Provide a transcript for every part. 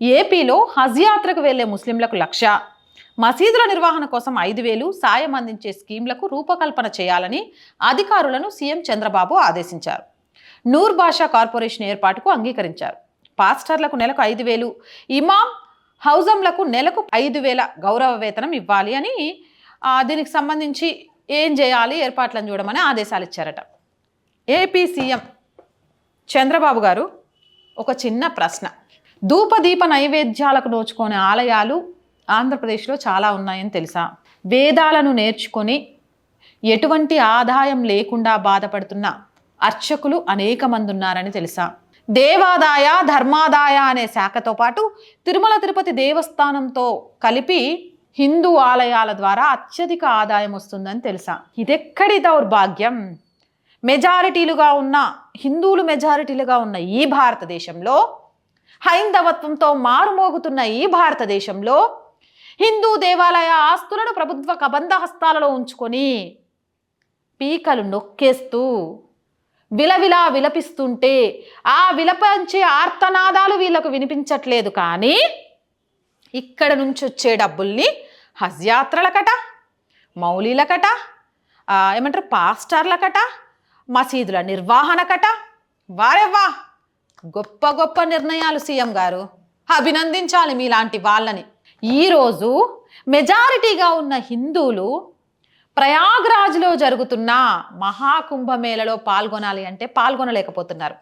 ఏపీలో హజ్ యాత్రకు వెళ్ళే ముస్లింలకు లక్ష. మసీదుల నిర్వహణ కోసం ఐదు వేలు సాయం అందించే స్కీమ్లకు రూపకల్పన చేయాలని అధికారులను సీఎం చంద్రబాబు ఆదేశించారు. నూర్ భాషా కార్పొరేషన్ ఏర్పాటుకు అంగీకరించారు. పాస్టర్లకు నెలకు ఐదు వేలు ఇమాం హౌజంలకు నెలకు ఐదు వేల గౌరవ వేతనం ఇవ్వాలి అని దీనికి సంబంధించి ఏం చేయాలి ఏర్పాట్లను చూడమని ఆదేశాలు ఇచ్చారట. ఏపీ సీఎం చంద్రబాబు గారు ఒక చిన్న ప్రశ్న. ధూపదీప నైవేద్యాలకు నోచుకునే ఆలయాలు ఆంధ్రప్రదేశ్లో చాలా ఉన్నాయని తెలుసా? వేదాలను నేర్చుకొని ఎటువంటి ఆదాయం లేకుండా బాధపడుతున్న అర్చకులు అనేక మంది ఉన్నారని తెలుసా? దేవాదాయ ధర్మాదాయ అనే శాఖతో పాటు తిరుమల తిరుపతి దేవస్థానంతో కలిపి హిందూ ఆలయాల ద్వారా అత్యధిక ఆదాయం వస్తుందని తెలుసా? ఇదెక్కడి దౌర్భాగ్యం? మెజారిటీలుగా ఉన్న హిందువులు మెజారిటీలుగా ఉన్న ఈ భారతదేశంలో హైందవత్వంతో మారుమోగుతున్న ఈ భారతదేశంలో హిందూ దేవాలయ ఆస్తులను ప్రభుత్వ కబంధ హస్తాలలో ఉంచుకొని పీకలు నొక్కేస్తూ విలవిలా విలపిస్తుంటే ఆ విలపించే ఆర్తనాదాలు వీళ్ళకు వినిపించట్లేదు కానీ ఇక్కడ నుంచి వచ్చే డబ్బుల్ని హజ్ యాత్రలకట మౌలీలకట ఏమంటారు పాస్టర్లకట మసీదుల నిర్వహణకట వారెవ్వా గొప్ప గొప్ప నిర్ణయాలు సీఎం గారు. అభినందించాలి మీలాంటి వాళ్ళని. ఈరోజు మెజారిటీగా ఉన్న హిందువులు ప్రయాగ్రాజ్లో జరుగుతున్న మహాకుంభమేళలో పాల్గొనాలి అంటే పాల్గొనలేకపోతున్నారు.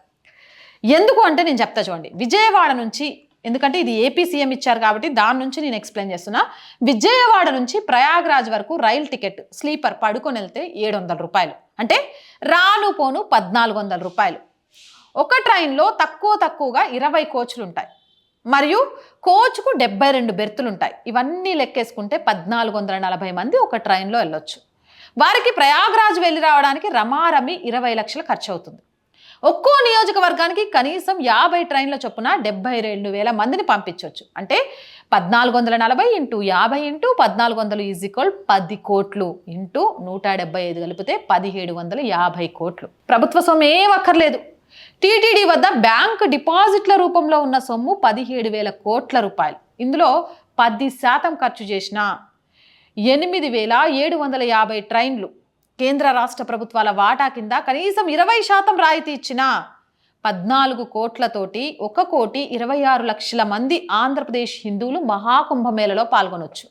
ఎందుకు అంటే నేను చెప్తా చూడండి. విజయవాడ నుంచి ఎందుకంటే ఇది ఏపీ సీఎం ఇచ్చారు కాబట్టి దాని నుంచి నేను ఎక్స్ప్లెయిన్ చేస్తున్నా. విజయవాడ నుంచి ప్రయాగ్రాజ్ వరకు రైల్ టికెట్ స్లీపర్ పడుకొని వెళ్తే ఏడు వందల రూపాయలు. అంటే రాను పోను పద్నాలుగు వందల రూపాయలు. ఒక ట్రైన్లో తక్కువ తక్కువగా ఇరవై కోచ్లు ఉంటాయి మరియు కోచ్కు డెబ్బై రెండు బెర్తులు ఉంటాయి ఇవన్నీ లెక్కేసుకుంటే పద్నాలుగు వందల నలభై మంది ఒక ట్రైన్లో వెళ్ళొచ్చు. వారికి ప్రయాగ్రాజ్ వెళ్ళి రావడానికి రమారమి ఇరవై లక్షలు ఖర్చు అవుతుంది ఒక్కో నియోజకవర్గానికి కనీసం యాభై ట్రైన్ల చొప్పున డెబ్బై రెండు వేల మందిని పంపించవచ్చు అంటే పద్నాలుగు వందల నలభై ఇంటూ యాభై ఇంటూ పద్నాలుగు వందలు ఈజ్ ఈక్వల్ పది కోట్లు ఇంటూ నూట డెబ్బై ఐదు కలిపితే పదిహేడు వందల యాభై కోట్లు. ప్రభుత్వ సొమ్ము ఏం అక్కర్లేదు. టీటీడీ వద్ద బ్యాంక్ డిపాజిట్ల రూపంలో ఉన్న సొమ్ము పదిహేడు వేల కోట్ల రూపాయలు. ఇందులో పది శాతం ఖర్చు చేసిన ఎనిమిది వేల ఏడు వందల యాభై ట్రైన్లు. కేంద్ర రాష్ట్ర ప్రభుత్వాల వాటా కింద కనీసం ఇరవై శాతం రాయితీ ఇచ్చిన పద్నాలుగు కోట్లతోటి ఒక కోటి ఇరవై ఆరు లక్షల మంది ఆంధ్రప్రదేశ్ హిందువులు మహాకుంభమేళలో పాల్గొనొచ్చు.